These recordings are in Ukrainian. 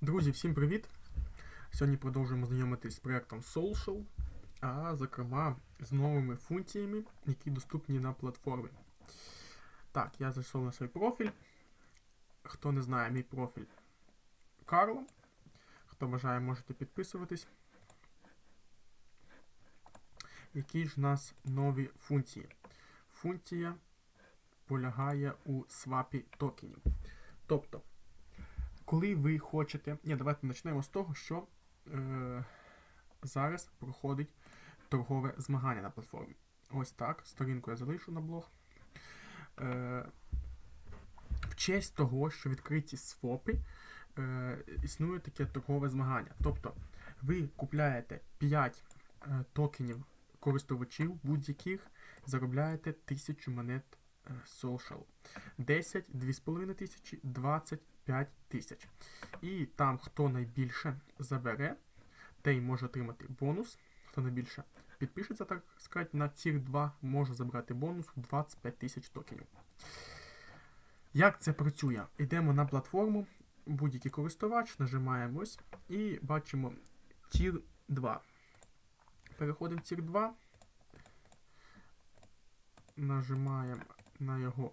Друзі, всім привіт! Сьогодні продовжуємо знайомитись з проєктом Social, а зокрема з новими функціями, які доступні на платформі. Так, я зайшов на свій профіль. Хто не знає, мій профіль Карло. Хто бажає, можете підписуватись. Які ж в нас нові функції? Функція полягає у свапі токенів. Тобто, коли ви хочете. Ні, давайте почнемо з того, що е, зараз проходить торгове змагання на платформі. Ось так. Сторінку я залишу на блог. Е, в честь того, що відкриті СФОПи, е, існує таке торгове змагання. Тобто ви купляєте 5 е, токенів користувачів будь-яких, заробляєте 1000 монет е, social. 10, 2,5 тисячі, 20, 5 тисяч. І там, хто найбільше забере, той може отримати бонус. Хто найбільше підпишеться, так сказати, на тір 2 може забрати бонус у 25 тисяч токенів. Як це працює? Йдемо на платформу, будь-який користувач, нажимаємо ось і бачимо тір 2. Переходимо в тір 2, нажимаємо на його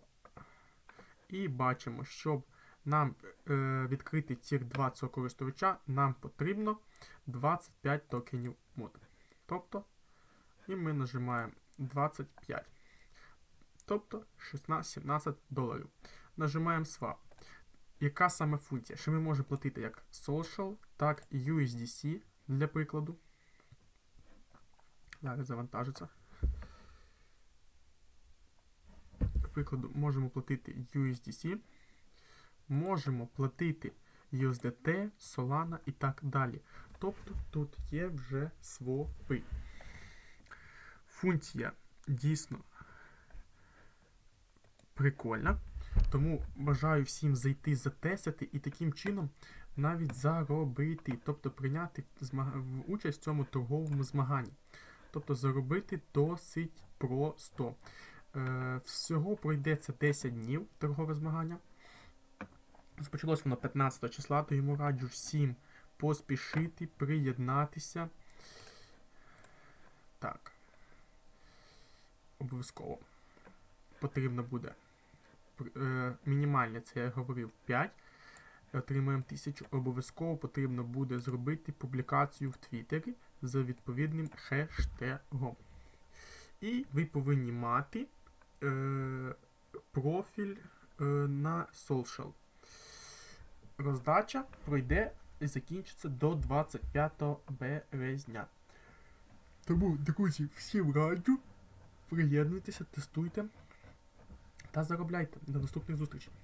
і бачимо, щоб нам е, відкрити тір 2 цього користувача, нам потрібно 25 токенів мод. Тобто, і ми нажимаємо 25. Тобто 16-17 доларів. Нажимаємо Swap. Яка саме функція? Що ми можемо платити як Social, так і USDC для прикладу. Зараз завантажиться. Прикладу, можемо платити USDC можемо платити USDT, Solana і так далі. Тобто тут є вже свопи. Функція дійсно прикольна. Тому бажаю всім зайти затестити і таким чином навіть заробити, тобто прийняти участь в цьому торговому змаганні. Тобто заробити досить просто. Е, всього пройдеться 10 днів торгове змагання. Розпочалось воно 15 числа, то йому раджу всім поспішити, приєднатися. Так. Обов'язково. Потрібно буде. Е, мінімальне, це я говорив 5. Отримаємо 1000. Обов'язково потрібно буде зробити публікацію в Твіттері за відповідним хештегом. І ви повинні мати е, профіль е, на social роздача пройде і закінчиться до 25 березня. Тому, друзі, всім раджу. Приєднуйтеся, тестуйте та заробляйте. До наступних зустрічей.